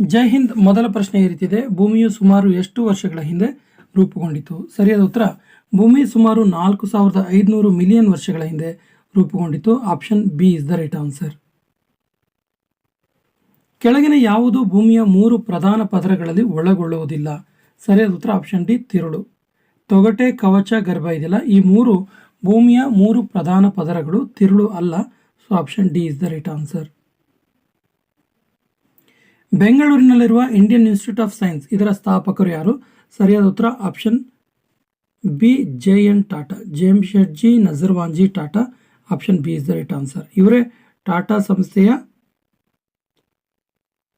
ಜೈ ಹಿಂದ್ ಮೊದಲ ಪ್ರಶ್ನೆ ಈ ರೀತಿದೆ. ಭೂಮಿಯು ಸುಮಾರು ಎಷ್ಟು ವರ್ಷಗಳ ಹಿಂದೆ ರೂಪುಗೊಂಡಿತು? ಸರಿಯಾದ ಉತ್ತರ, ಭೂಮಿ ಸುಮಾರು ನಾಲ್ಕು ಸಾವಿರದ ಐದುನೂರು ಮಿಲಿಯನ್ ವರ್ಷಗಳ ಹಿಂದೆ ರೂಪುಗೊಂಡಿತು. Option B is the right answer. ಕೆಳಗಿನ ಯಾವುದು ಭೂಮಿಯ ಮೂರು ಪ್ರಧಾನ ಪದರಗಳಲ್ಲಿ ಒಳಗೊಳ್ಳುವುದಿಲ್ಲ? ಸರಿಯಾದ ಉತ್ತರ, ಆಪ್ಷನ್ ಡಿ, ತಿರುಳು. ತೊಗಟೆ, ಕವಚ, ಗರ್ಭ ಇದೆಯಲ್ಲ, ಈ ಮೂರು ಭೂಮಿಯ ಮೂರು ಪ್ರಧಾನ ಪದರಗಳು ತಿರುಳು ಅಲ್ಲ. So option D is the right answer. ಬೆಂಗಳೂರಿನಲ್ಲಿರುವ ಇಂಡಿಯನ್ ಇನ್ಸ್ಟಿಟ್ಯೂಟ್ ಆಫ್ ಸೈನ್ಸ್. ಇದರ ಸ್ಥಾಪಕರು ಯಾರು? ಸರಿಯಾದ ಉತ್ತರ, option B J N Tata, Jamsetji, Nusserwanji Tata, option B is the right answer. ಇವರೇ ಟಾಟಾ ಸಂಸ್ಥೆಯ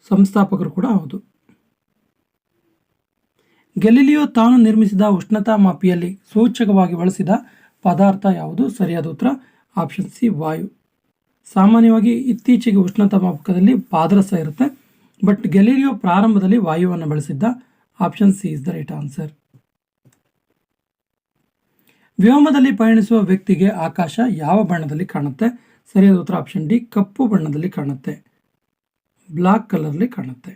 ಸಂಸ್ಥಾಪಕರು ಕೂಡ ಹೌದು. ಗೆಲಿಲಿಯೋ ತಾನು ನಿರ್ಮಿಸಿದ ಉಷ್ಣತಾ ಮಾಪಿಯಲ್ಲಿ ಸೂಚಕವಾಗಿ ಬಳಸಿದ ಪದಾರ್ಥ ಯಾವುದು? ಸರಿಯಾದ ಉತ್ತರ, ಆಪ್ಷನ್ ಸಿ ವಾಯು. ಸಾಮಾನ್ಯವಾಗಿ ಇತ್ತೀಚೆಗೆ ಉಷ್ಣತಾ ಮಾಪಕದಲ್ಲಿ ಪಾದರಸ ಇರುತ್ತೆ. ಬಟ್ ಗೆಲೀರಿಯೋ ಪ್ರಾರಂಭದಲ್ಲಿ ವಾಯುವನ್ನು ಬಳಸಿದ್ದ option C is the right answer ವ್ಯೋಮದಲ್ಲಿ ಪಯಣಿಸುವ ವ್ಯಕ್ತಿಗೆ ಆಕಾಶ ಯಾವ ಬಣ್ಣದಲ್ಲಿ ಕಾಣುತ್ತೆ? ಸರಿಯಾದ ಉತ್ತರ ಆಪ್ಷನ್ ಡಿ ಕಪ್ಪು ಬಣ್ಣದಲ್ಲಿ ಕಾಣುತ್ತೆ. ಬ್ಲಾಕ್ ಕಲರ್ಲಿ ಕಾಣುತ್ತೆ.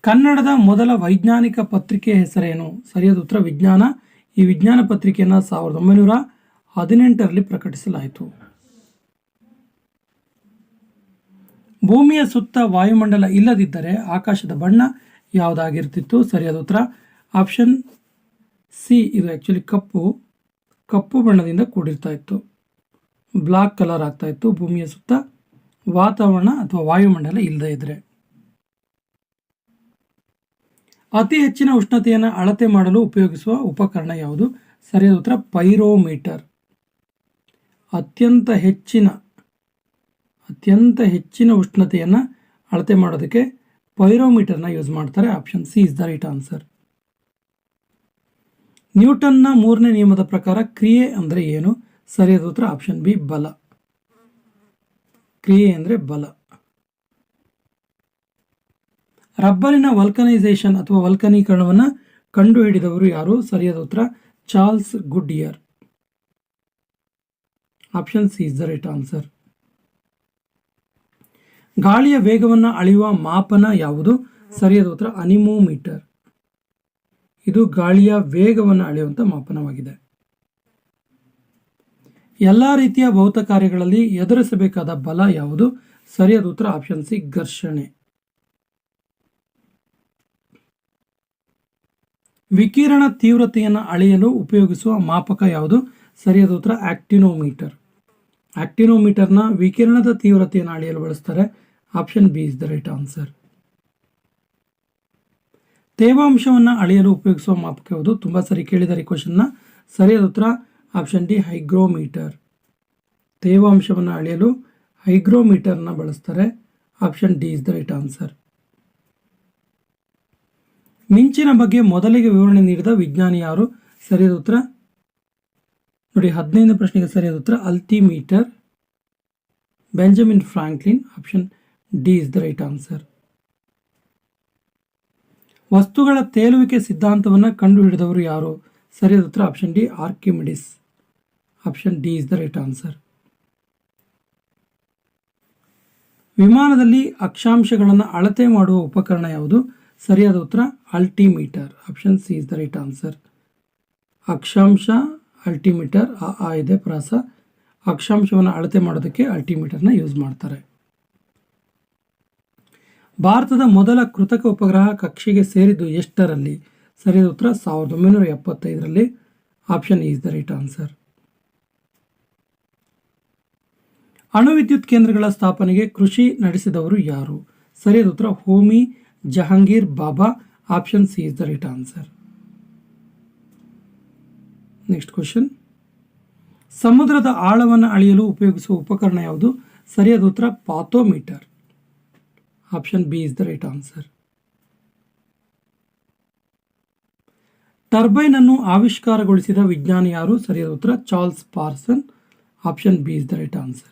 ಕನ್ನಡದ ಮೊದಲ ವೈಜ್ಞಾನಿಕ ಪತ್ರಿಕೆ ಹೆಸರೇನು? ಸರಿಯಾದ ಉತ್ತರ ವಿಜ್ಞಾನ. ಈ ವಿಜ್ಞಾನ ಪತ್ರಿಕೆಯನ್ನು ಸಾವಿರದ ಒಂಬೈನೂರ ಹದಿನೆಂಟರಲ್ಲಿ ಪ್ರಕಟಿಸಲಾಯಿತು. ಭೂಮಿಯ ಸುತ್ತ ವಾಯುಮಂಡಲ ಇಲ್ಲದಿದ್ದರೆ ಆಕಾಶದ ಬಣ್ಣ ಯಾವುದಾಗಿರ್ತಿತ್ತು? ಸರಿಯಾದ ಉತ್ತರ. ಆಪ್ಷನ್ ಸಿ, ಇದು ಆ್ಯಕ್ಚುಲಿ ಕಪ್ಪು. ಕಪ್ಪು ಬಣ್ಣದಿಂದ ಕೂಡಿರ್ತಾ ಇತ್ತು. ಬ್ಲಾಕ್ ಕಲರ್ ಆಗ್ತಾ ಇತ್ತು. ಭೂಮಿಯ ಸುತ್ತ ವಾತಾವರಣ ಅಥವಾ ವಾಯುಮಂಡಲ ಇಲ್ಲದೇ ಇದ್ದರೆ ಅತಿ ಹೆಚ್ಚಿನ ಉಷ್ಣತೆಯನ್ನು ಅಳತೆ ಮಾಡಲು ಉಪಯೋಗಿಸುವ ಉಪಕರಣ ಯಾವುದು? ಸರಿಯಾದ ಉತ್ತರ, ಪೈರೋಮೀಟರ್. ಅತ್ಯಂತ ಹೆಚ್ಚಿನ ಅತ್ಯಂತ ಹೆಚ್ಚಿನ ಉಷ್ಣತೆಯನ್ನು ಅಳತೆ ಮಾಡೋದಕ್ಕೆ ಪೈರೋಮೀಟರ್ನ ಯೂಸ್ ಮಾಡ್ತಾರೆ option C is the right answer. ನ್ಯೂಟನ್ನ ಮೂರನೇ ನಿಯಮದ ಪ್ರಕಾರ ಕ್ರಿಯೆ ಅಂದರೆ ಏನು? ಸರಿಯಾದ ಉತ್ತರ ಆಪ್ಷನ್ ಬಿ, ಬಲ. ಕ್ರಿಯೆ ಅಂದರೆ ಬಲ. ರಬ್ಬರಿನ ವಲ್ಕನೈಸೇಷನ್ ಅಥವಾ ವಲ್ಕನೀಕರಣವನ್ನು ಕಂಡುಹಿಡಿದವರು ಯಾರು? ಸರಿಯಾದ ಉತ್ತರ Charles good option C is the right answer. ಗಾಳಿಯ ವೇಗವನ್ನು ಅಳೆಯುವ ಮಾಪನ ಯಾವುದು? ಸರಿಯಾದ ಉತ್ತರ, ಅನಿಮೋಮೀಟರ್. ಇದು ಗಾಳಿಯ ವೇಗವನ್ನು ಅಳೆಯುವಂಥ ಮಾಪನವಾಗಿದೆ. ಎಲ್ಲ ರೀತಿಯ ಭೌತ ಕಾರ್ಯಗಳಲ್ಲಿ ಎದುರಿಸಬೇಕಾದ ಬಲ ಯಾವುದು? ಸರಿಯಾದ ಉತ್ತರ, ಆಪ್ಷನ್ ಸಿ, ಘರ್ಷಣೆ. ವಿಕಿರಣ ತೀವ್ರತೆಯನ್ನು ಅಳೆಯಲು ಉಪಯೋಗಿಸುವ ಮಾಪಕ ಯಾವುದು? ಸರಿಯಾದ ಉತ್ತರ, ಆಕ್ಟಿನೋಮೀಟರ್. ಆಕ್ಟಿನೋಮೀಟರ್ನ ವಿಕಿರಣದ ತೀವ್ರತೆಯನ್ನು ಅಳೆಯಲು ಬಳಸ್ತಾರೆ. Option B is the right answer. ತೇವಾಂಶವನ್ನು ಅಳೆಯಲು ಉಪಯೋಗಿಸುವ ಮಾಪಕ ಯಾವುದು? ತುಂಬ ಸರಿ ಕೇಳಿದ್ದಾರೆ ಈ ಕ್ವಶನ್ನ ಸರಿಯಾದ ಉತ್ತರ ಆಪ್ಷನ್ ಡಿ ಹೈಗ್ರೋಮೀಟರ್. ತೇವಾಂಶವನ್ನು ಅಳೆಯಲು ಹೈಗ್ರೋಮೀಟರ್ನ ಬಳಸ್ತಾರೆ. Option D is the right answer. ಮಿಂಚಿನ ಬಗ್ಗೆ ಮೊದಲಿಗೆ ವಿವರಣೆ ನೀಡಿದ ವಿಜ್ಞಾನಿ ಯಾರು? ಸರಿಯಾದ ಉತ್ತರ ನೋಡಿ, ಹದಿನೈದನೇ ಪ್ರಶ್ನೆಗೆ ಸರಿಯಾದ ಉತ್ತರ altimeter Benjamin Franklin option D is the right answer ವಸ್ತುಗಳ ತೇಲುವಿಕೆ ಸಿದ್ಧಾಂತವನ್ನು ಕಂಡುಹಿಡಿದವರು ಯಾರು? ಸರಿಯಾದ ಉತ್ತರ option D Archimedes option D is the right answer ವಿಮಾನದಲ್ಲಿ ಅಕ್ಷಾಂಶಗಳನ್ನು ಅಳತೆ ಮಾಡುವ ಉಪಕರಣ ಯಾವುದು? ಸರಿಯಾದ ಉತ್ತರ altimeter option C is the right answer ಅಕ್ಷಾಂಶ altimeter ಆ ಆ ಇದೆ ಪ್ರಾಸ. ಅಕ್ಷಾಂಶವನ್ನು ಅಳತೆ ಮಾಡೋದಕ್ಕೆ ಅಲ್ಟಿಮೀಟರ್ನ ಯೂಸ್ ಮಾಡ್ತಾರೆ. ಭಾರತದ ಮೊದಲ ಕೃತಕ ಉಪಗ್ರಹ ಕಕ್ಷೆಗೆ ಸೇರಿದ್ದು ಎಷ್ಟರಲ್ಲಿ? ಸರಿಯಾದ ಉತ್ತರ ಸಾವಿರದ ಒಂಬೈನೂರ ಎಪ್ಪತ್ತೈದರಲ್ಲಿ. Option is the right answer. ಅಣು ವಿದ್ಯುತ್ ಕೇಂದ್ರಗಳ ಸ್ಥಾಪನೆಗೆ ಕೃಷಿ ನಡೆಸಿದವರು ಯಾರು? ಸರಿಯಾದ ಉತ್ತರ Homi Jehangir Bhabha. Option C is the right answer. Next question ಸಮುದ್ರದ ಆಳವನ್ನು ಅಳೆಯಲು ಉಪಯೋಗಿಸುವ ಉಪಕರಣ ಯಾವುದು? ಸರಿಯಾದ ಉತ್ತರ, fathometer. Option B is the right answer turbine ಅನ್ನು ಆವಿಷ್ಕಾರಗೊಳಿಸಿದ ವಿಜ್ಞಾನಿ ಯಾರು? ಸರಿಯಾದ ಉತ್ತರ, Charles Parson. Option B is the right answer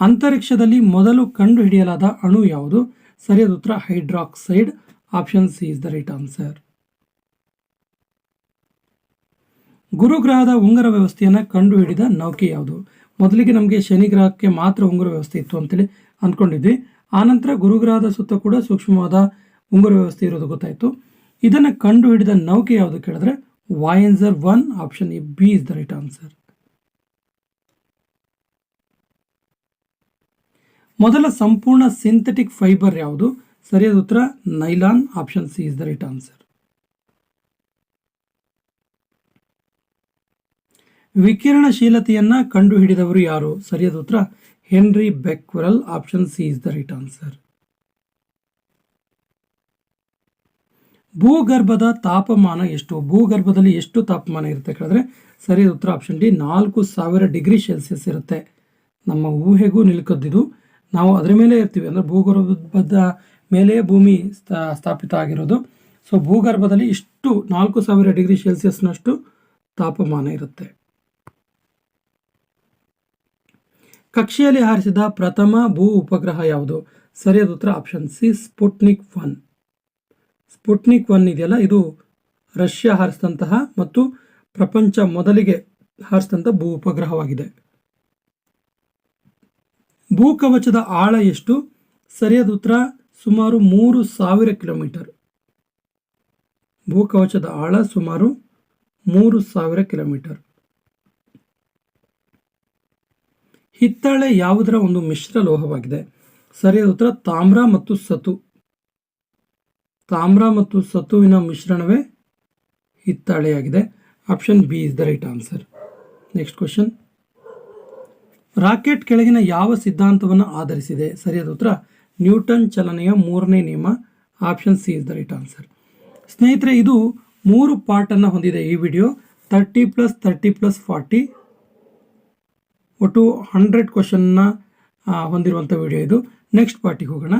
ಅಂತರಿಕ್ಷದಲ್ಲಿ ಮೊದಲು ಕಂಡುಹಿಡಿಯಲಾದ ಅಣು ಯಾವುದು? ಸರಿಯಾದ ಉತ್ತರ hydroxide option C is the right answer ಗುರುಗ್ರಹದ ಉಂಗರ ವ್ಯವಸ್ಥೆಯನ್ನು ಕಂಡುಹಿಡಿದ ನೌಕೆ ಯಾವುದು? ಮೊದಲಿಗೆ ನಮಗೆ ಶನಿ ಗ್ರಹಕ್ಕೆ ಮಾತ್ರ ಉಂಗುರ ವ್ಯವಸ್ಥೆ ಇತ್ತು ಅಂತೇಳಿ ಅಂದ್ಕೊಂಡಿದ್ವಿ ಆನಂತರ ಗುರುಗ್ರಹದ ಸುತ್ತ ಕೂಡ ಸೂಕ್ಷ್ಮವಾದ ಉಂಗುರ ವ್ಯವಸ್ಥೆ ಇರೋದು ಗೊತ್ತಾಯಿತು. ಇದನ್ನು ಕಂಡು ಹಿಡಿದ ನೌಕೆ ಯಾವುದು ಕೇಳಿದ್ರೆ? ವಾಯನ್ಸರ್ one option A B is the right answer ಮೊದಲ ಸಂಪೂರ್ಣ ಸಿಂಥೆಟಿಕ್ ಫೈಬರ್ ಯಾವುದು? ಸರಿಯಾದ ಉತ್ತರ nylon option C is the right answer ವಿಕಿರಣಶೀಲತೆಯನ್ನ ಕಂಡುಹಿಡಿದವರು ಯಾರು? ಸರಿಯಾದ ಉತ್ತರ, Henri Becquerel, option C is the right answer. ಭೂಗರ್ಭದ ತಾಪಮಾನ ಎಷ್ಟು? ಭೂಗರ್ಭದಲ್ಲಿ ಎಷ್ಟು ತಾಪಮಾನ ಇರುತ್ತೆ ಕೇಳಿದ್ರೆ, ಸರಿಯಾದ ಉತ್ತರ ಆಪ್ಷನ್ ಡಿ, ನಾಲ್ಕು ಸಾವಿರ ಡಿಗ್ರಿ ಸೆಲ್ಸಿಯಸ್ ಇರುತ್ತೆ. ನಮ್ಮ ಊಹೆಗೂ ನಿಲ್ಕದ್ದಿದು. ನಾವು ಅದರ ಮೇಲೆ ಇರ್ತೀವಿ ಅಂದರೆ ಭೂಗರ್ಭದ ಮೇಲೆ ಭೂಮಿ ಸ್ಥಾ- ಸ್ಥಾಪಿತ ಆಗಿರೋದು. ಸೊ ಭೂಗರ್ಭದಲ್ಲಿ ಇಷ್ಟು, ನಾಲ್ಕು ಸಾವಿರ ಡಿಗ್ರಿ ಸೆಲ್ಸಿಯಸ್ನಷ್ಟು ತಾಪಮಾನ ಇರುತ್ತೆ. ಕಕ್ಷೆಯಲ್ಲಿ ಹಾರಿಸಿದ ಪ್ರಥಮ ಭೂ ಉಪಗ್ರಹ ಯಾವುದು? ಸರಿಯಾದ ಉತ್ತರ option C Sputnik one. Sputnik one ಇದೆಯಲ್ಲ, ಇದು ರಷ್ಯಾ ಹಾರಿಸಿದಂತಹ ಮತ್ತು ಪ್ರಪಂಚ ಮೊದಲಿಗೆ ಹಾರಿಸಿದಂತಹ ಭೂ ಉಪಗ್ರಹವಾಗಿದೆ. ಭೂಕವಚದ ಆಳ ಎಷ್ಟು? ಸರಿಯಾದ ಉತ್ತರ ಸುಮಾರು ಮೂರು ಸಾವಿರ ಕಿಲೋಮೀಟರ್. ಭೂಕವಚದ ಆಳ ಸುಮಾರು ಮೂರು ಸಾವಿರ ಕಿಲೋಮೀಟರ್. ಹಿತ್ತಾಳೆ ಯಾವುದರ ಒಂದು ಮಿಶ್ರ ಲೋಹವಾಗಿದೆ? ಸರಿಯಾದ ಉತ್ತರ, ತಾಮ್ರ ಮತ್ತು ಸತು. ತಾಮ್ರ ಮತ್ತು ಸತುವಿನ ಮಿಶ್ರಣವೇ ಹಿತ್ತಾಳೆಯಾಗಿದೆ. Option B is the right answer. Next question. Rocket ಕೆಳಗಿನ ಯಾವ ಸಿದ್ಧಾಂತವನ್ನು ಆಧರಿಸಿದೆ? ಸರಿಯಾದ ಉತ್ತರ, ನ್ಯೂಟನ್ ಚಲನೆಯ ಮೂರನೇ ನಿಯಮ. Option C is the right answer. ಸ್ನೇಹಿತರೆ, ಇದು ಮೂರು ಪಾರ್ಟನ್ನು ಹೊಂದಿದೆ ಈ video. Thirty plus thirty plus, forty. ಒಟ್ಟು ಹಂಡ್ರೆಡ್ ಕ್ವಶನ್ನ ಹೊಂದಿರುವಂಥ ವಿಡಿಯೋ ಇದು. ನೆಕ್ಸ್ಟ್ ಪಾರ್ಟಿಗೆ ಹೋಗೋಣ.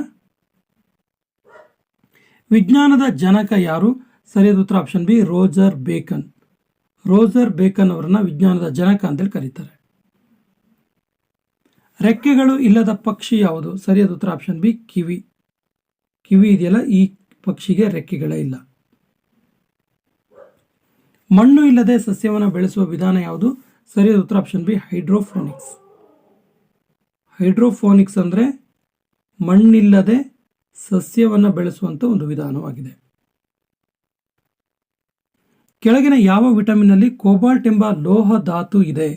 ವಿಜ್ಞಾನದ ಜನಕ ಯಾರು? ಸರಿಯಾದ ಉತ್ತರ option B Roger Bacon. Roger Bacon ಅವರನ್ನ ವಿಜ್ಞಾನದ ಜನಕ ಅಂತೇಳಿ ಕರೀತಾರೆ. ರೆಕ್ಕೆಗಳು ಇಲ್ಲದ ಪಕ್ಷಿ ಯಾವುದು? ಸರಿಯಾದ ಉತ್ತರ ಆಪ್ಷನ್ ಬಿ ಕಿವಿ. ಕಿವಿ ಇದೆಯಲ್ಲ, ಈ ಪಕ್ಷಿಗೆ ರೆಕ್ಕೆಗಳೇ ಇಲ್ಲ. ಮಣ್ಣು ಇಲ್ಲದೆ ಸಸ್ಯವನ್ನು ಬೆಳೆಸುವ ವಿಧಾನ ಯಾವುದು? ಸರಿಯಾದ ಉತ್ತರ ಆಪ್ಷನ್ ಬಿ ಹೈಡ್ರೋಫೋನಿಕ್ಸ್ ಹೈಡ್ರೋಫೋನಿಕ್ಸ್ ಅಂದರೆ ಮಣ್ಣಿಲ್ಲದೆ ಸಸ್ಯವನ್ನು ಬೆಳೆಸುವಂಥ ಒಂದು ವಿಧಾನವಾಗಿದೆ. ಕೆಳಗಿನ ಯಾವ ವಿಟಮಿನ್ನಲ್ಲಿ ಕೋಬಾಲ್ಟ್ ಎಂಬ ಲೋಹ ಧಾತು ಇದೆ?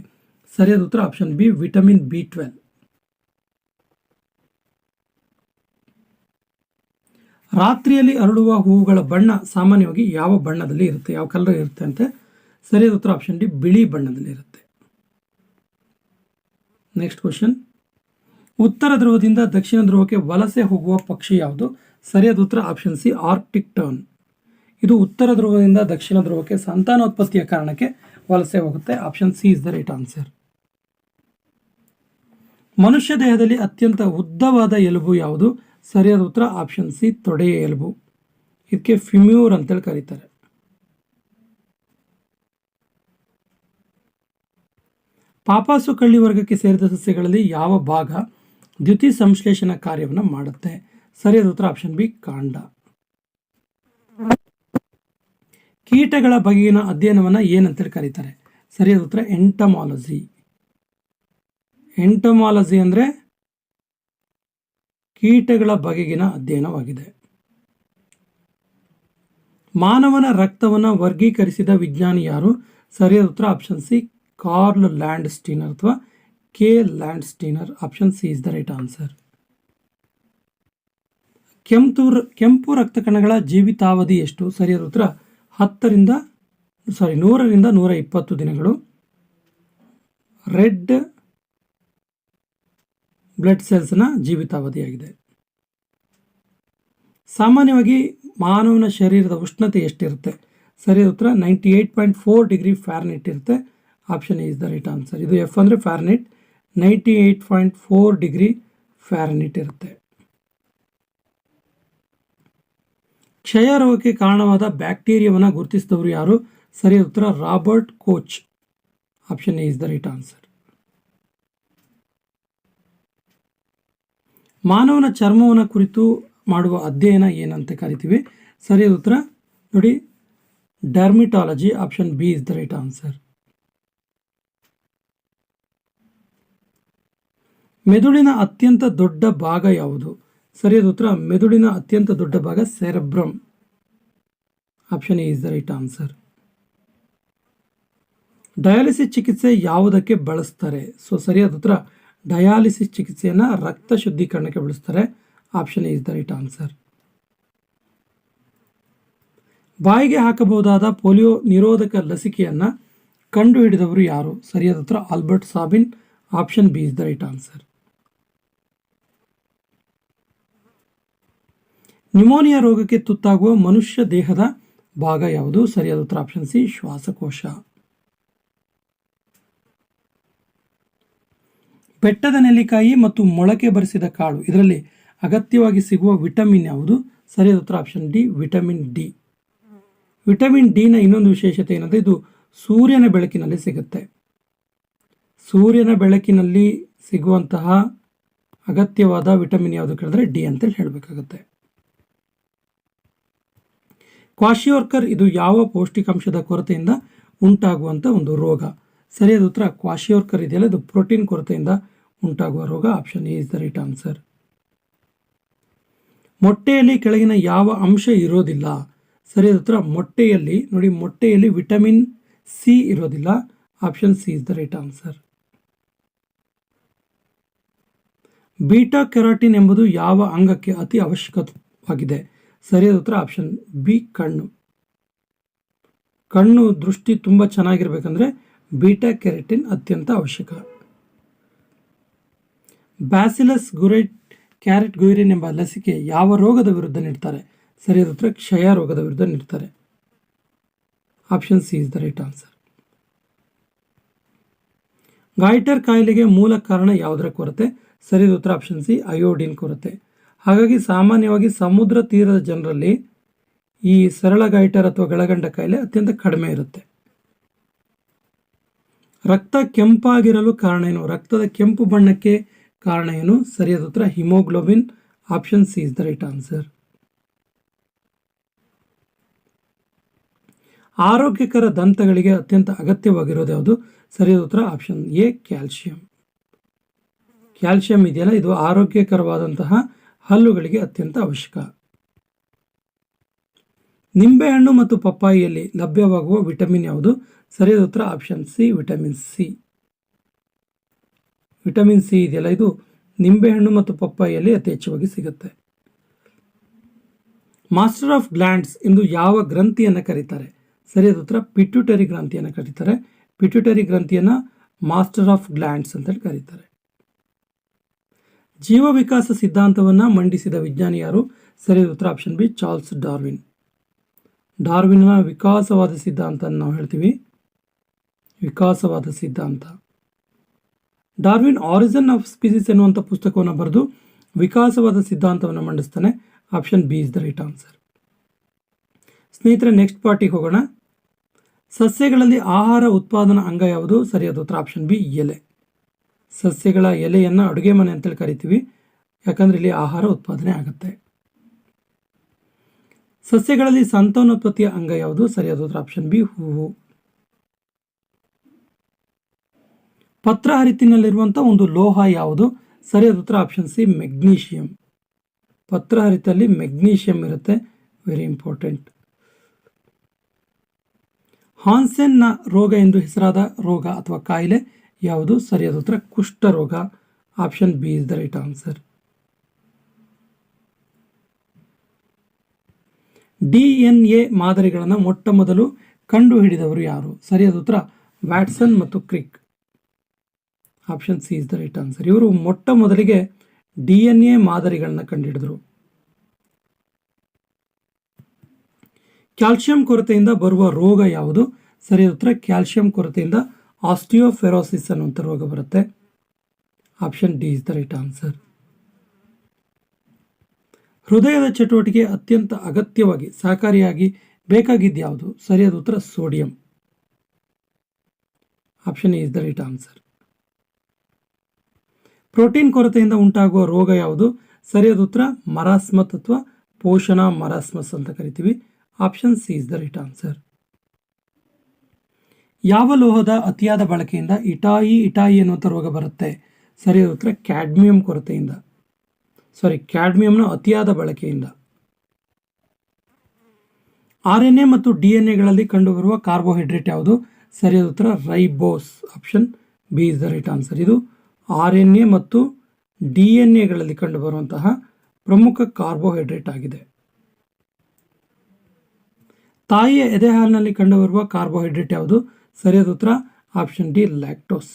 ಸರಿಯಾದ ಉತ್ತರ option B vitamin B twelve ರಾತ್ರಿಯಲ್ಲಿ ಅರಳುವ ಹೂವುಗಳ ಬಣ್ಣ ಸಾಮಾನ್ಯವಾಗಿ ಯಾವ ಬಣ್ಣದಲ್ಲಿ ಇರುತ್ತೆ? ಯಾವ ಕಲರ್ ಇರುತ್ತೆ ಅಂತೆ? ಸರಿಯಾದ ಉತ್ತರ ಆಪ್ಷನ್ ಡಿ, ಬಿಳಿ ಬಣ್ಣದಲ್ಲಿ ಇರುತ್ತೆ. ನೆಕ್ಸ್ಟ್ ಕ್ವಶನ್ ಉತ್ತರ ಧ್ರುವದಿಂದ ದಕ್ಷಿಣ ಧ್ರುವಕ್ಕೆ ವಲಸೆ ಹೋಗುವ ಪಕ್ಷಿ ಯಾವುದು? ಸರಿಯಾದ ಉತ್ತರ ಆಪ್ಷನ್ ಸಿ ಆರ್ಕ್ಟಿಕ್ ಟರ್ನ್ ಇದು ಉತ್ತರ ಧ್ರುವದಿಂದ ದಕ್ಷಿಣ ಧ್ರುವಕ್ಕೆ ಸಂತಾನೋತ್ಪತ್ತಿಯ ಕಾರಣಕ್ಕೆ ವಲಸೆ ಹೋಗುತ್ತೆ. Option C is the right answer ಮನುಷ್ಯ ದೇಹದಲ್ಲಿ ಅತ್ಯಂತ ಉದ್ದವಾದ ಎಲುಬು ಯಾವುದು? ಸರಿಯಾದ ಉತ್ತರ ಆಪ್ಷನ್ ಸಿ ತೊಡೆಯ ಎಲುಬು. ಇದಕ್ಕೆ ಫಿಮ್ಯೂರ್ ಅಂತೇಳಿ ಕರೀತಾರೆ. ಪಾಪಾಸು ಕಳ್ಳಿ ವರ್ಗಕ್ಕೆ ಸೇರಿದ ಸಸ್ಯಗಳಲ್ಲಿ ಯಾವ ಭಾಗ ದ್ಯುತಿ ಸಂಶ್ಲೇಷಣಾ ಕಾರ್ಯವನ್ನು ಮಾಡುತ್ತೆ? ಸರಿಯಾದ ಉತ್ತರ ಆಪ್ಷನ್ ಬಿ ಕಾಂಡ. ಕೀಟಗಳ ಬಗೆಗಿನ ಅಧ್ಯಯನವನ್ನು ಏನಂತೇಳಿ ಕರೀತಾರೆ? ಸರಿಯಾದ ಉತ್ತರ ಎಂಟಮಾಲಜಿ. ಎಂಟಮಾಲಜಿ ಅಂದರೆ ಕೀಟಗಳ ಬಗೆಗಿನ ಅಧ್ಯಯನವಾಗಿದೆ. ಮಾನವನ ರಕ್ತವನ್ನು ವರ್ಗೀಕರಿಸಿದ ವಿಜ್ಞಾನಿ ಯಾರು? ಸರಿಯಾದ ಉತ್ತರ option C Karl Landsteiner ಅಥವಾ K Landsteiner option C is the right answer ಕೆಂಪು ಕೆಂಪು ರಕ್ತ ಕಣಗಳ ಜೀವಿತಾವಧಿ ಎಷ್ಟು? ಸರಿಯಾದ ಉತ್ತರ, ಹತ್ತರಿಂದ ಸಾರಿ ನೂರರಿಂದ ನೂರ ಇಪ್ಪತ್ತು ದಿನಗಳು ರೆಡ್ ಬ್ಲಡ್ ಸೆಲ್ಸ್ನ ಜೀವಿತಾವಧಿಯಾಗಿದೆ. ಸಾಮಾನ್ಯವಾಗಿ ಮಾನವನ ಶರೀರದ ಉಷ್ಣತೆ ಎಷ್ಟಿರುತ್ತೆ? ಸರಿಯಾದ ಉತ್ತರ ninety eight point four degree Fahrenheit ಇರುತ್ತೆ. Option is the right answer ಇದು ಎಫ್ ಅಂದರೆ Fahrenheit ninety eight point four degree Fahrenheit ಇರುತ್ತೆ. ಕ್ಷಯ ರೋಗಕ್ಕೆ ಕಾರಣವಾದ ಬ್ಯಾಕ್ಟೀರಿಯಾವನ್ನು ಗುರುತಿಸಿದವರು ಯಾರು? ಸರಿಯಾದ ಉತ್ತರ Robert Koch. Option is the right answer ಮಾನವನ ಚರ್ಮವನ್ನು ಕುರಿತು ಮಾಡುವ ಅಧ್ಯಯನ ಏನಂತ ಕರಿತೀವಿ? ಸರಿಯಾದ ಉತ್ತರ ನೋಡಿ dermatology option B is the right answer ಮೆದುಳಿನ ಅತ್ಯಂತ ದೊಡ್ಡ ಭಾಗ ಯಾವುದು? ಸರಿಯಾದ ಉತ್ತರ, ಮೆದುಳಿನ ಅತ್ಯಂತ ದೊಡ್ಡ ಭಾಗ cerebrum. Option A is the right answer. Dialysis ಚಿಕಿತ್ಸೆ ಯಾವುದಕ್ಕೆ ಬಳಸ್ತಾರೆ? ಸೊ, ಸರಿಯಾದ ಉತ್ತರ, ಡಯಾಲಿಸಿಸ್ ಚಿಕಿತ್ಸೆಯನ್ನು ರಕ್ತ ಶುದ್ಧೀಕರಣಕ್ಕೆ ಬಳಸ್ತಾರೆ. Option A is the right answer. ಬಾಯಿಗೆ ಹಾಕಬಹುದಾದ ಪೋಲಿಯೋ ನಿರೋಧಕ ಲಸಿಕೆಯನ್ನು ಕಂಡುಹಿಡಿದವರು ಯಾರು? ಸರಿಯಾದ ಉತ್ತರ, Albert Sabin. Option B is the right answer. Pneumonia ರೋಗಕ್ಕೆ ತುತ್ತಾಗುವ ಮನುಷ್ಯ ದೇಹದ ಭಾಗ ಯಾವುದು? ಸರಿಯಾದ ಉತ್ತರ ಆಪ್ಷನ್ ಸಿ, ಶ್ವಾಸಕೋಶ. ಬೆಟ್ಟದ ನೆಲ್ಲಿಕಾಯಿ ಮತ್ತು ಮೊಳಕೆ ಬರಿಸಿದ ಕಾಳು. ಇದರಲ್ಲಿ ಅಗತ್ಯವಾಗಿ ಸಿಗುವ ವಿಟಮಿನ್ ಯಾವುದು? ಸರಿಯಾದ ಉತ್ತರ option D, vitamin D. Vitamin ಡಿನ ಇನ್ನೊಂದು ವಿಶೇಷತೆ ಏನಂದರೆ ಇದು ಸೂರ್ಯನ ಬೆಳಕಿನಲ್ಲಿ ಸಿಗುತ್ತೆ. ಸೂರ್ಯನ ಬೆಳಕಿನಲ್ಲಿ ಸಿಗುವಂತಹ ಅಗತ್ಯವಾದ ವಿಟಮಿನ್ ಯಾವುದು ಕೇಳಿದ್ರೆ ಡಿ ಅಂತೇಳಿ ಹೇಳಬೇಕಾಗುತ್ತೆ. ಕ್ವಾಶಿಯೋರ್ಕರ್ ಇದು ಯಾವ ಪೌಷ್ಟಿಕಾಂಶದ ಕೊರತೆಯಿಂದ ಉಂಟಾಗುವಂಥ ಒಂದು ರೋಗ? ಸರಿಯಾದ ಉತ್ತರ ಕ್ವಾಶಿಯೋರ್ಕರ್ ಇದೆಯಲ್ಲ, ಇದು ಪ್ರೋಟೀನ್ ಕೊರತೆಯಿಂದ ಉಂಟಾಗುವ ರೋಗ. Option A is the right answer. ಮೊಟ್ಟೆಯಲ್ಲಿ ಕೆಳಗಿನ ಯಾವ ಅಂಶ ಇರೋದಿಲ್ಲ? ಸರಿಯಾದ ಉತ್ತರ ಮೊಟ್ಟೆಯಲ್ಲಿ. ನೋಡಿ, ಮೊಟ್ಟೆಯಲ್ಲಿ ವಿಟಮಿನ್ ಸಿ ಇರೋದಿಲ್ಲ. Option C is the right answer. Beta keratin ಎಂಬುದು ಯಾವ ಅಂಗಕ್ಕೆ ಅತಿ ಅವಶ್ಯಕವಾಗಿದೆ? ಸರಿಯಾದ ಉತ್ತರ ಆಪ್ಷನ್ ಬಿ, ಕಣ್ಣು. ಕಣ್ಣು ದೃಷ್ಟಿ ತುಂಬ ಚೆನ್ನಾಗಿರ್ಬೇಕಂದ್ರೆ ಬೀಟಾ ಕೆರೆಟಿನ್ ಅತ್ಯಂತ ಅವಶ್ಯಕ. ಬ್ಯಾಸಿಲಸ್ ಗುರೈಟ್, ಕ್ಯಾರೆಟ್ ಗುಯಿರಿನ್ ಎಂಬ ಲಸಿಕೆ ಯಾವ ರೋಗದ ವಿರುದ್ಧ ನೀಡ್ತಾರೆ? ಸರಿಯಾದ ಉತ್ತರ ಕ್ಷಯ ರೋಗದ ವಿರುದ್ಧ ನೀಡ್ತಾರೆ. Option C is the right answer. Goitre ಕಾಯಿಲೆಗೆ ಮೂಲ ಕಾರಣ ಯಾವುದರ ಕೊರತೆ? ಸರಿಯಾದ ಉತ್ತರ ಆಪ್ಷನ್ ಸಿ, ಅಯೋಡಿನ್ ಕೊರತೆ. ಹಾಗಾಗಿ ಸಾಮಾನ್ಯವಾಗಿ ಸಮುದ್ರ ತೀರದ ಜನರಲ್ಲಿ ಈ ಸರಳ ಗೈಟರ್ ಅಥವಾ ಗಳಗಂಡ ಕಾಯಿಲೆ ಅತ್ಯಂತ ಕಡಿಮೆ ಇರುತ್ತೆ. ರಕ್ತ ಕೆಂಪಾಗಿರಲು ಕಾರಣ ಏನು? ರಕ್ತದ ಕೆಂಪು ಬಣ್ಣಕ್ಕೆ ಕಾರಣ ಏನು? ಸರಿಯಾದ ಉತ್ತರ, haemoglobin, option C is the right answer. ಆರೋಗ್ಯಕರ ದಂತಗಳಿಗೆ ಅತ್ಯಂತ ಅಗತ್ಯವಾಗಿರೋದು ಯಾವುದು? ಸರಿಯಾದ ಉತ್ತರ, ಆಪ್ಷನ್ ಎ, ಕ್ಯಾಲ್ಶಿಯಂ. ಕ್ಯಾಲ್ಶಿಯಂ ಇದೆಯಲ್ಲ, ಇದು ಆರೋಗ್ಯಕರವಾದಂತಹ ಹಲ್ಲುಗಳಿಗೆ ಅತ್ಯಂತ ಅವಶ್ಯಕ. ನಿಂಬೆಹಣ್ಣು ಮತ್ತು ಪಪ್ಪಾಯಿಯಲ್ಲಿ ಲಭ್ಯವಾಗುವ ವಿಟಮಿನ್ ಯಾವುದು? ಸರಿಯಾದ ಉತ್ತರ option C, vitamin C. Vitamin C ಇದೆಯಲ್ಲ, ಇದು ನಿಂಬೆಹಣ್ಣು ಮತ್ತು ಪಪ್ಪಾಯಿಯಲ್ಲಿ ಅತಿ ಹೆಚ್ಚುವಾಗಿ ಸಿಗುತ್ತೆ. ಮಾಸ್ಟರ್ ಆಫ್ ಗ್ಲ್ಯಾಂಡ್ಸ್ ಎಂದು ಯಾವ ಗ್ರಂಥಿಯನ್ನು ಕರೀತಾರೆ? ಸರಿಯಾದ ಉತ್ತರ ಪಿಟ್ಯುಟರಿ ಗ್ರಂಥಿಯನ್ನು ಕರೀತಾರೆ. ಪಿಟ್ಯುಟರಿ ಗ್ರಂಥಿಯನ್ನು ಮಾಸ್ಟರ್ ಆಫ್ ಗ್ಲ್ಯಾಂಡ್ಸ್ ಅಂತೇಳಿ ಕರೀತಾರೆ. ಜೀವ ವಿಕಾಸ ಸಿದ್ಧಾಂತವನ್ನು ಮಂಡಿಸಿದ ವಿಜ್ಞಾನಿ ಯಾರು? ಸರಿಯಾದ ಉತ್ತರ ಆಪ್ಷನ್ ಬಿ, ಚಾರ್ಲ್ಸ್ ಡಾರ್ವಿನ್. ಡಾರ್ವಿನ್ನ ವಿಕಾಸವಾದ ಸಿದ್ಧಾಂತ ನಾವು ಹೇಳ್ತೀವಿ. ವಿಕಾಸವಾದ ಸಿದ್ಧಾಂತ. ಡಾರ್ವಿನ್ ಆರಿಜನ್ ಆಫ್ ಸ್ಪೀಸಿಸ್ ಎನ್ನುವಂಥ ಪುಸ್ತಕವನ್ನು ಬರೆದು ವಿಕಾಸವಾದ ಸಿದ್ಧಾಂತವನ್ನು ಮಂಡಿಸ್ತಾನೆ. Option B is the right answer. ಸ್ನೇಹಿತರೆ, ನೆಕ್ಸ್ಟ್ ಪಾರ್ಟಿಗೆ ಹೋಗೋಣ. ಸಸ್ಯಗಳಲ್ಲಿ ಆಹಾರ ಉತ್ಪಾದನಾ ಅಂಗ ಯಾವುದು? ಸರಿಯಾದ ಉತ್ತರ ಆಪ್ಷನ್ ಬಿ, ಎಲೆ. ಸಸ್ಯಗಳ ಎಲೆಯನ್ನು ಅಡುಗೆ ಮನೆ ಅಂತೇಳಿ ಕರಿತೀವಿ. ಯಾಕಂದ್ರೆ ಇಲ್ಲಿ ಆಹಾರ ಉತ್ಪಾದನೆ ಆಗುತ್ತೆ. ಸಸ್ಯಗಳಲ್ಲಿ ಸಂತಾನೋತ್ಪತ್ತಿಯ ಅಂಗ ಯಾವುದು? ಸರಿಯಾದ ಉತ್ತರ ಆಪ್ಷನ್ ಬಿ ಹೂವು. ಪತ್ರ ಹರಿತಿನಲ್ಲಿರುವಂಥ ಒಂದು ಲೋಹ ಯಾವುದು? ಸರಿಯಾದ ಉತ್ತರ ಆಪ್ಷನ್ ಸಿ ಮೆಗ್ನೀಷಿಯಂ. ಪತ್ರ ಹರಿತಲ್ಲಿ ಮೆಗ್ನೀಷಿಯಂ ಇರುತ್ತೆ. ವೆರಿ ಇಂಪಾರ್ಟೆಂಟ್ ಹಾನ್ಸೆನ್ನ ರೋಗ ಎಂದು ಹೆಸರಾದ ರೋಗ ಅಥವಾ ಕಾಯಿಲೆ ಯಾವುದು ಸರಿಯಾದ ಉತ್ತರ ಕುಷ್ಠರೋಗ option B is the right answer D N A ಮಾದರಿಗಳನ್ನು ಮೊಟ್ಟ ಮೊದಲು ಕಂಡುಹಿಡಿದವರು ಯಾರು? ಸರಿಯಾದ ಉತ್ತರ ವ್ಯಾಟ್ಸನ್ ಮತ್ತು Crick. Option C is the right answer ಇವರು ಮೊಟ್ಟ ಮೊದಲಿಗೆ ಡಿ ಎನ್ ಎ ಮಾದರಿಗಳನ್ನ ಕಂಡುಹಿಡಿದರು. ಕ್ಯಾಲ್ಸಿಯಂ ಕೊರತೆಯಿಂದ ಬರುವ ರೋಗ ಯಾವುದು? ಸರಿಯಾದ ಉತ್ತರ ಕ್ಯಾಲ್ಸಿಯಂ ಕೊರತೆಯಿಂದ ಆಸ್ಟಿಯೋಫೆರೋಸಿಸ್ ಅನ್ನುವಂಥ ರೋಗ ಬರುತ್ತೆ. Option D is the right answer ಹೃದಯದ ಚಟುವಟಿಕೆ ಅತ್ಯಂತ ಅಗತ್ಯವಾಗಿ ಸಹಕಾರಿಯಾಗಿ ಬೇಕಾಗಿದ್ದು ಯಾವುದು? ಸರಿಯಾದ ಉತ್ತರ sodium option is the right answer protein ಕೊರತೆಯಿಂದ ಉಂಟಾಗುವ ರೋಗ ಯಾವುದು? ಸರಿಯಾದ ಉತ್ತರ ಮರಾಸ್ಮತ್ ಅಥವಾ ಪೋಷಣ ಮರಾಸ್ಮಸ್ ಅಂತ ಕರಿತೀವಿ. Option C is the right answer ಯಾವ ಲೋಹದ ಅತಿಯಾದ ಬಳಕೆಯಿಂದ ಇಟಾಯಿ ಇಟಾಯಿ ಅನ್ನುವಂಥ ರೋಗ ಬರುತ್ತೆ? ಸರಿಯಾದ ಉತ್ತರ ಕ್ಯಾಡ್ಮಿಯಂ ಕೊರತೆಯಿಂದ. ಸಾರಿ, ಕ್ಯಾಡ್ಮಿಯಂನ ಅತಿಯಾದ ಬಳಕೆಯಿಂದ. ಆರ್ ಎನ್ ಎ ಮತ್ತು ಡಿ ಎನ್ ಎಗಳಲ್ಲಿ ಕಂಡುಬರುವ ಕಾರ್ಬೋಹೈಡ್ರೇಟ್ ಯಾವುದು? ಸರಿಯಾದ ಉತ್ತರ ribose. Option B is the right answer. ಇದು ಆರ್ ಎನ್ ಎ ಮತ್ತು ಡಿ ಎನ್ ಎಗಳಲ್ಲಿ ಕಂಡುಬರುವಂತಹ ಪ್ರಮುಖ ಕಾರ್ಬೋಹೈಡ್ರೇಟ್ ಆಗಿದೆ. ತಾಯಿಯ ಎದೆ ಹಾಲಿನಲ್ಲಿ ಕಂಡುಬರುವ ಕಾರ್ಬೋಹೈಡ್ರೇಟ್ ಯಾವುದು? ಸರಿಯಾದ ಉತ್ತರ ಆಪ್ಷನ್ ಡಿ ಲ್ಯಾಕ್ಟೋಸ್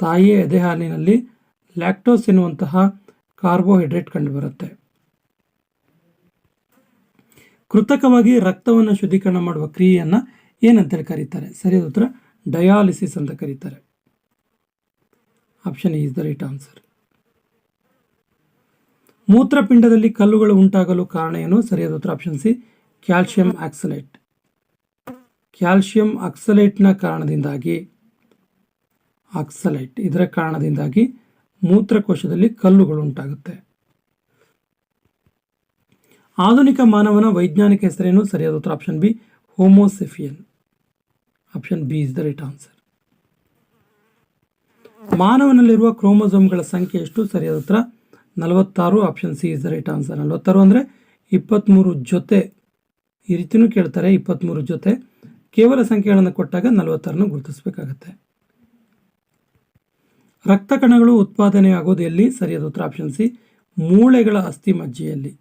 ತಾಯಿಯ ಎದೆ ಹಾಲಿನಲ್ಲಿ ಲ್ಯಾಕ್ಟೋಸ್ ಎನ್ನುವಂತಹ ಕಾರ್ಬೋಹೈಡ್ರೇಟ್ ಕಂಡುಬರುತ್ತೆ. ಕೃತಕವಾಗಿ ರಕ್ತವನ್ನು ಶುದ್ಧೀಕರಣ ಮಾಡುವ ಕ್ರಿಯೆಯನ್ನು ಏನಂತೇಳಿ ಕರೀತಾರೆ? ಸರಿಯಾದ ಉತ್ತರ ಡಯಾಲಿಸಿಸ್ ಅಂತ ಕರೀತಾರೆ. Option is the right answer ಮೂತ್ರಪಿಂಡದಲ್ಲಿ ಕಲ್ಲುಗಳು ಉಂಟಾಗಲು ಕಾರಣ ಏನು? ಸರಿಯಾದ ಉತ್ತರ option C calcium oxalate calcium ಆಕ್ಸಲೇಟ್ನ ಕಾರಣದಿಂದಾಗಿ, ಆಕ್ಸಲೈಟ್ ಇದರ ಕಾರಣದಿಂದಾಗಿ ಮೂತ್ರಕೋಶದಲ್ಲಿ ಕಲ್ಲುಗಳು ಉಂಟಾಗುತ್ತೆ. ಆಧುನಿಕ ಮಾನವನ ವೈಜ್ಞಾನಿಕ ಹೆಸರೇನು? ಸರಿಯಾದ ಉತ್ತರ option B homo sapien option B is the right answer ಮಾನವನಲ್ಲಿರುವ ಕ್ರೋಮೋಸೋಮ್ಗಳ ಸಂಖ್ಯೆ ಎಷ್ಟು? ಸರಿಯಾದ ಉತ್ತರ, ನಲವತ್ತಾರು. Option C is the right answer ನಲವತ್ತಾರು ಅಂದರೆ ಇಪ್ಪತ್ತ್ಮೂರು ಜೊತೆ, ಈ ರೀತಿಯೂ ಕೇಳ್ತಾರೆ ಇಪ್ಪತ್ತ್ಮೂರು ಜೊತೆ. ಕೇವಲ ಸಂಖ್ಯೆಗಳನ್ನು ಕೊಟ್ಟಾಗ ನಲವತ್ತಾರನ್ನು ಗುರುತಿಸಬೇಕಾಗತ್ತೆ. ರಕ್ತ ಕಣಗಳು ಉತ್ಪಾದನೆಯಾಗೋದು ಎಲ್ಲಿ ಸರಿಯಾದ ಉತ್ತರ ಆಪ್ಷನ್ ಸಿ, ಮೂಳೆಗಳ ಅಸ್ಥಿ ಮಜ್ಜೆಯಲ್ಲಿ.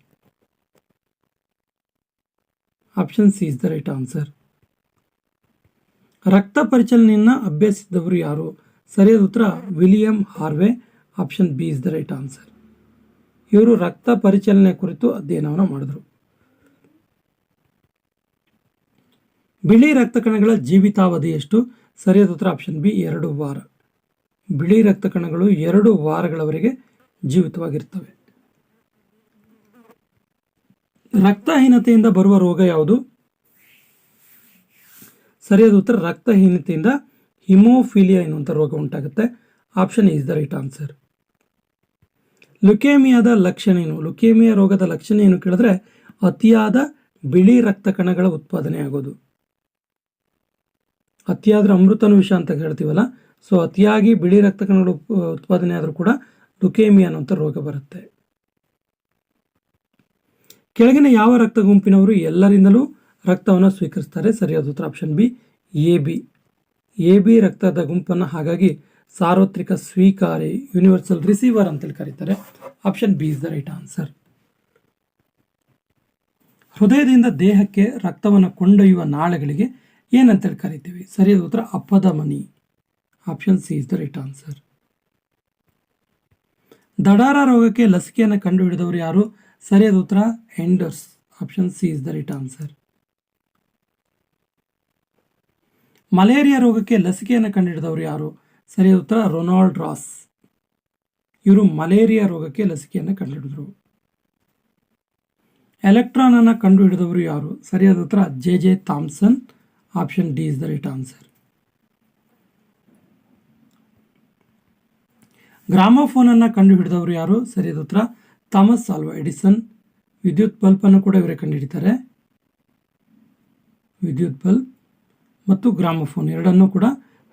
Option C is the right answer ರಕ್ತ ಪರಿಚಲನೆಯನ್ನು ಅಭ್ಯಸಿಸಿದವರು ಯಾರು? ಸರಿಯಾದ ಉತ್ತರ William Harvey. Option B is the right answer ಇವರು ರಕ್ತ ಪರಿಚಲನೆ ಕುರಿತು ಅಧ್ಯಯನವನ್ನು ಮಾಡಿದರು. ಬಿಳಿ ರಕ್ತ ಕಣಗಳ ಜೀವಿತಾವಧಿ ಎಷ್ಟು ಸರಿಯಾದ ಉತ್ತರ ಆಪ್ಷನ್ ಬಿ ಎರಡು ವಾರ. ಬಿಳಿ ರಕ್ತ ಕಣಗಳು ಎರಡು ವಾರಗಳವರೆಗೆ ಜೀವಿತವಾಗಿರ್ತವೆ. ರಕ್ತಹೀನತೆಯಿಂದ ಬರುವ ರೋಗ ಯಾವುದು? ಸರಿಯಾದ ಉತ್ತರ, ರಕ್ತಹೀನತೆಯಿಂದ ಹಿಮೋಫಿಲಿಯಾ ಎನ್ನುವಂಥ ರೋಗ ಉಂಟಾಗುತ್ತೆ. Option is the right answer ಲುಕೇಮಿಯಾದ ಲಕ್ಷಣ ಏನು? ಲುಕೇಮಿಯಾ ರೋಗದ ಲಕ್ಷಣ ಏನು ಕೇಳಿದ್ರೆ ಅತಿಯಾದ ಬಿಳಿ ರಕ್ತ ಕಣಗಳ ಉತ್ಪಾದನೆ ಆಗೋದು ಅತಿಯಾದ್ರೆ ಅಮೃತನ ವಿಷ ಅಂತ ಹೇಳ್ತೀವಲ್ಲ, ಸೊ ಅತಿಯಾಗಿ ಬಿಳಿ ರಕ್ತ ಕಣಗಳು ಉತ್ಪಾದನೆ ಆದರೂ ಕೂಡ ಲುಕೇಮಿಯಾ ಅನ್ನುವಂಥ ರೋಗ ಬರುತ್ತೆ. ಕೆಳಗಿನ ಯಾವ ರಕ್ತ ಗುಂಪಿನವರು ಎಲ್ಲರಿಂದಲೂ ರಕ್ತವನ್ನು ಸ್ವೀಕರಿಸ್ತಾರೆ? ಸರಿಯಾದ ಉತ್ತರ option B, A B. A B ರಕ್ತದ ಗುಂಪನ್ನು ಹಾಗಾಗಿ ಸಾರ್ವತ್ರಿಕ ಸ್ವೀಕಾರಿ, ಯೂನಿವರ್ಸಲ್ ರಿಸೀವರ್ ಅಂತೇಳಿ ಕರೀತಾರೆ. Option B is the right answer. ಹೃದಯದಿಂದ ದೇಹಕ್ಕೆ ರಕ್ತವನ್ನು ಕೊಂಡೊಯ್ಯುವ ನಾಳಗಳಿಗೆ ಏನಂತೇಳಿ ಕರಿತೀವಿ? ಸರಿಯಾದ ಉತ್ತರ ಅಪಧಮನಿ option C is the right answer ದಡಾರ ರೋಗಕ್ಕೆ ಲಸಿಕೆಯನ್ನು ಕಂಡುಹಿಡಿದವರು ಯಾರು? ಸರಿಯಾದ ಉತ್ತರ Enders option C is the right answer malaria ರೋಗಕ್ಕೆ ಲಸಿಕೆಯನ್ನು ಕಂಡುಹಿಡಿದವರು ಯಾರು? ಸರಿಯಾದ ಉತ್ತರ ರೊನಾಲ್ಡ್ ರಾಸ್ ಇವರು ಮಲೇರಿಯಾ ರೋಗಕ್ಕೆ ಲಸಿಕೆಯನ್ನು ಕಂಡುಹಿಡಿದರು. ಎಲೆಕ್ಟ್ರಾನ್ ಅನ್ನು ಕಂಡುಹಿಡಿದವರು ಯಾರು? ಸರಿಯಾದ ಉತ್ತರ J J Thomson option D is the right answer. ಅನ್ನು ಕಂಡುಹಿಡಿದವರು ಯಾರು? ಸರಿಯಾದ ಉತ್ತರ, ಥಾಮಸ್ ಆಲ್ವಾ ಎಡಿಸನ್. ವಿದ್ಯುತ್ ಬಲ್ಬ್ ಅನ್ನು ಕೂಡ ಇವರೇ ಕಂಡುಹಿಡಿತಾರೆ. ವಿದ್ಯುತ್ ಬಲ್ಬ್ ಮತ್ತು ಗ್ರಾಮೋಫೋನ್ ಎರಡನ್ನೂ ಕೂಡ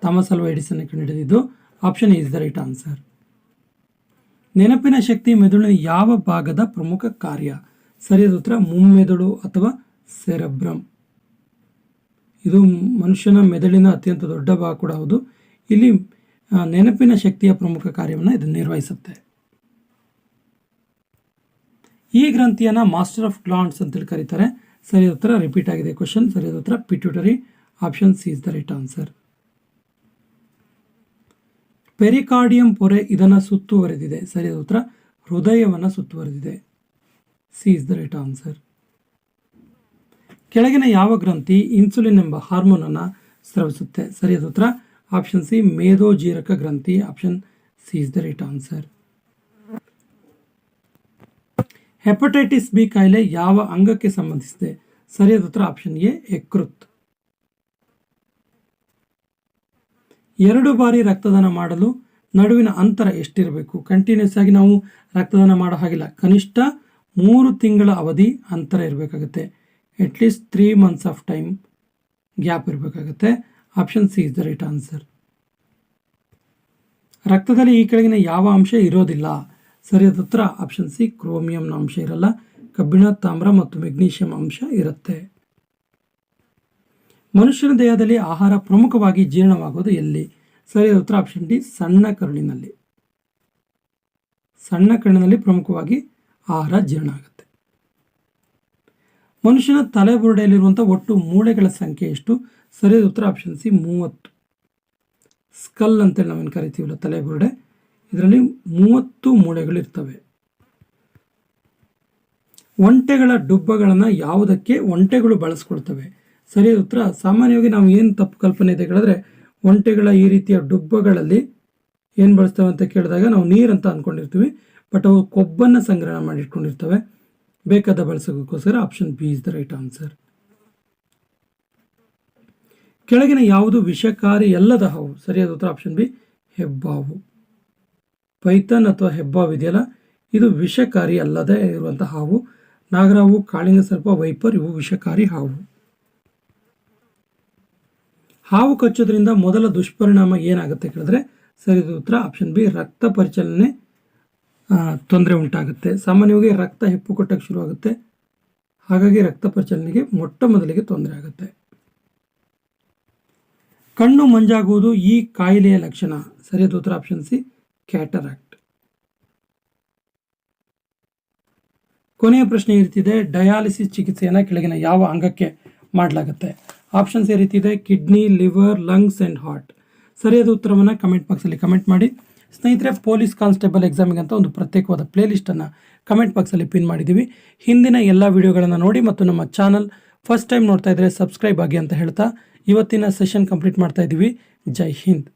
Thomas Alva Edison ಕಂಡುಹಿಡಿದಿದ್ದು option is the right answer ನೆನಪಿನ ಶಕ್ತಿ ಮೆದುಳಿನ ಯಾವ ಭಾಗದ ಪ್ರಮುಖ ಕಾರ್ಯ? ಸರಿಯಾದ ಉತ್ತರ, ಮುಮ್ಮೆದುಳು ಅಥವಾ ಸೆರೆಬ್ರಮ್. ಇದು ಮನುಷ್ಯನ ಮೆದುಳಿನ ಅತ್ಯಂತ ದೊಡ್ಡ ಭಾಗ ಕೂಡ ಹೌದು. ಇಲ್ಲಿ ನೆನಪಿನ ಶಕ್ತಿಯ ಪ್ರಮುಖ ಕಾರ್ಯವನ್ನು ಇದು ನಿರ್ವಹಿಸುತ್ತೆ. ಈ ಗ್ರಂಥಿಯನ್ನು ಮಾಸ್ಟರ್ ಆಫ್ ಗ್ಲಾಂಡ್ಸ್ ಅಂತೇಳಿ ಕರೀತಾರೆ. ಸರಿಯಾದ ಉತ್ತರ ರಿಪೀಟ್ ಆಗಿದೆ ಕ್ವಶನ್ ಸರಿಯಾದ ಉತ್ತರ pituitary option C is the right answer pericardium ಪೊರೆ ಇದನ್ನು ಸುತ್ತುವರೆದಿದೆ. ಸರಿಯಾದ ಉತ್ತರ ಹೃದಯವನ್ನು ಸುತ್ತುವರೆದಿದೆ. C is the right answer ಕೆಳಗಿನ ಯಾವ ಗ್ರಂಥಿ ಇನ್ಸುಲಿನ್ ಎಂಬ ಹಾರ್ಮೋನ್ ಅನ್ನು ಸ್ರವಿಸುತ್ತೆ? ಸರಿಯಾದ ಉತ್ತರ. ಆಪ್ಷನ್ ಸಿ ಮೇಧೋಜೀರಕ ಗ್ರಂಥಿ. Option C is the right answer. Hepatitis B ಕಾಯಿಲೆ ಯಾವ ಅಂಗಕ್ಕೆ ಸಂಬಂಧಿಸಿದೆ? ಸರಿಯಾದ ಉತ್ತರ. ಆಪ್ಷನ್ ಎ, ಯಕೃತ್. ಎರಡು ಬಾರಿ ರಕ್ತದಾನ ಮಾಡಲು ನಡುವಿನ ಅಂತರ ಎಷ್ಟಿರಬೇಕು? ಕಂಟಿನ್ಯೂಸ್ ಆಗಿ ನಾವು ರಕ್ತದಾನ ಮಾಡೋ ಹಾಗಿಲ್ಲ. ಕನಿಷ್ಠ ಮೂರು ತಿಂಗಳ ಅವಧಿ ಅಂತರ ಇರಬೇಕಾಗುತ್ತೆ. At least three months of time gap ಇರಬೇಕಾಗುತ್ತೆ. Option C is the right answer ರಕ್ತದಲ್ಲಿ ಈ ಕೆಳಗಿನ ಯಾವ ಅಂಶ ಇರೋದಿಲ್ಲ? ಸರಿಯಾದ ಉತ್ತರ ಆಪ್ಷನ್ ಸಿ ಕ್ರೋಮಿಯಂನ ಅಂಶ ಇರಲ್ಲ. ಕಬ್ಬಿಣ, ತಾಮ್ರ ಮತ್ತು ಮೆಗ್ನೀಷಿಯಂ ಅಂಶ ಇರುತ್ತೆ. ಮನುಷ್ಯನ ದೇಹದಲ್ಲಿ ಆಹಾರ ಪ್ರಮುಖವಾಗಿ ಜೀರ್ಣವಾಗೋದು ಎಲ್ಲಿ? ಸರಿಯಾದ ಉತ್ತರ ಆಪ್ಷನ್ ಡಿ ಸಣ್ಣ ಕರುಳಿನಲ್ಲಿ. ಸಣ್ಣ ಕರುಳಿನಲ್ಲಿ ಪ್ರಮುಖವಾಗಿ ಆಹಾರ ಜೀರ್ಣ ಆಗುತ್ತೆ. ಮನುಷ್ಯನ ತಲೆಬುರುಡೆಯಲ್ಲಿರುವಂಥ ಒಟ್ಟು ಮೂಳೆಗಳ ಸಂಖ್ಯೆ ಎಷ್ಟು? ಸರಿಯಾದ ಉತ್ತರ ಆಪ್ಷನ್ ಸಿ ಮೂವತ್ತು. ಸ್ಕಲ್ ಅಂತೇಳಿ ನಾವೇನು ಕರಿತೀವಲ್ಲ ತಲೆಬುರುಡೆ ಇದರಲ್ಲಿ ಮೂವತ್ತು ಮೂಳೆಗಳಿರ್ತವೆ. ಒಂಟೆಗಳ ಡುಬ್ಬಗಳನ್ನು ಯಾವುದಕ್ಕೆ? ಒಂಟೆಗಳು ಬಳಸ್ಕೊಳ್ತವೆ. ಸರಿಯಾದ ಉತ್ತರ, ಸಾಮಾನ್ಯವಾಗಿ ನಾವು ಏನು ತಪ್ಪು ಕಲ್ಪನೆ ಇದೆ ಹೇಳಿದ್ರೆ ಒಂಟೆಗಳ ಈ ರೀತಿಯ ಡುಬ್ಬಗಳಲ್ಲಿ ಏನು ಬಳಸ್ತವೆ ಅಂತ ಕೇಳಿದಾಗ ನಾವು ನೀರಂತ ಅಂದ್ಕೊಂಡಿರ್ತೀವಿ ಬಟ್ ಅವು ಕೊಬ್ಬನ್ನು ಸಂಗ್ರಹಣ ಮಾಡಿ ಇಟ್ಕೊಂಡಿರ್ತವೆ ಬೇಕಾದ ಬಳಸೋದಕ್ಕೋಸ್ಕರ option B is the right answer ಕೆಳಗಿನ ಯಾವುದು ವಿಷಕಾರಿ ಅಲ್ಲದ ಹಾವು? ಸರಿಯಾದ ಉತ್ತರ ಆಪ್ಷನ್ ಬಿ ಹೆಬ್ಬಾವು. ಪೈಥನ್ ಅಥವಾ ಹೆಬ್ಬಾವು ಇದೆಯಲ್ಲ? ಇದು ವಿಷಕಾರಿ ಅಲ್ಲದೆ ಇರುವಂಥ ಹಾವು. ನಾಗರಾವು, ಕಾಳಿಂಗ ಸರ್ಪ, ವೈಪರ್, ಇವು ವಿಷಕಾರಿ ಹಾವು. ಹಾವು ಕಚ್ಚೋದ್ರಿಂದ ಮೊದಲ ದುಷ್ಪರಿಣಾಮ ಏನಾಗುತ್ತೆ ಕೇಳಿದ್ರೆ? ಸರಿಯಾದ ಉತ್ತರ ಆಪ್ಷನ್ ಬಿ ರಕ್ತ ಪರಿಚಲನೆ ತೊಂದರೆ ಉಂಟಾಗುತ್ತೆ. ಸಾಮಾನ್ಯವಾಗಿ ರಕ್ತ ಹೆಪ್ಪು ಕೊಟ್ಟಕ್ಕೆ ಶುರುವಾಗುತ್ತೆ. ಹಾಗಾಗಿ ರಕ್ತ ಪರಿಚಲನೆಗೆ ಮೊಟ್ಟ ಮೊದಲಿಗೆ ತೊಂದರೆ ಆಗುತ್ತೆ. ಕಣ್ಣು ಮಂಜಾಗುವುದು ಈ ಕಾಯಿಲೆಯ ಲಕ್ಷಣ. ಸರಿಯಾದ ಉತ್ತರ ಆಪ್ಷನ್ ಸಿ ಕ್ಯಾಟರಾಕ್ಟ್ ಕೊನೆಯ ಪ್ರಶ್ನೆ ಈ ರೀತಿದೆ ಡಯಾಲಿಸಿಸ್ ಚಿಕಿತ್ಸೆಯನ್ನು ಕೆಳಗಿನ ಯಾವ ಅಂಗಕ್ಕೆ ಮಾಡಲಾಗುತ್ತೆ? ಆಪ್ಷನ್ಸ್ ರೀತಿ ಇದೆ. Kidney, liver lungs and heart ಸರಿಯಾದ ಉತ್ತರವನ್ನು ಕಮೆಂಟ್ ಬಾಕ್ಸಲ್ಲಿ ಕಮೆಂಟ್ ಮಾಡಿ. ಸ್ನೇಹಿತರೆ, ಪೊಲೀಸ್ ಕಾನ್ಸ್ಟೇಬಲ್ ಎಕ್ಸಾಮಿಗೆ ಅಂತ ಒಂದು ಪ್ರತ್ಯೇಕವಾದ ಪ್ಲೇಲಿಸ್ಟನ್ನು ಕಮೆಂಟ್ ಬಾಕ್ಸಲ್ಲಿ ಪಿನ್ ಮಾಡಿದ್ದೀವಿ ಹಿಂದಿನ ಎಲ್ಲ ವಿಡಿಯೋಗಳನ್ನು ನೋಡಿ ಮತ್ತು ನಮ್ಮ ಚಾನಲ್ ಫಸ್ಟ್ ಟೈಮ್ ನೋಡ್ತಾ ಇದ್ದರೆ ಸಬ್ಸ್ಕ್ರೈಬ್ ಆಗಿ ಅಂತ ಹೇಳ್ತಾ ಇವತ್ತಿನ ಸೆಷನ್ ಕಂಪ್ಲೀಟ್ ಮಾಡ್ತಾ ಇದ್ದೀವಿ ಜೈ ಹಿಂದ್.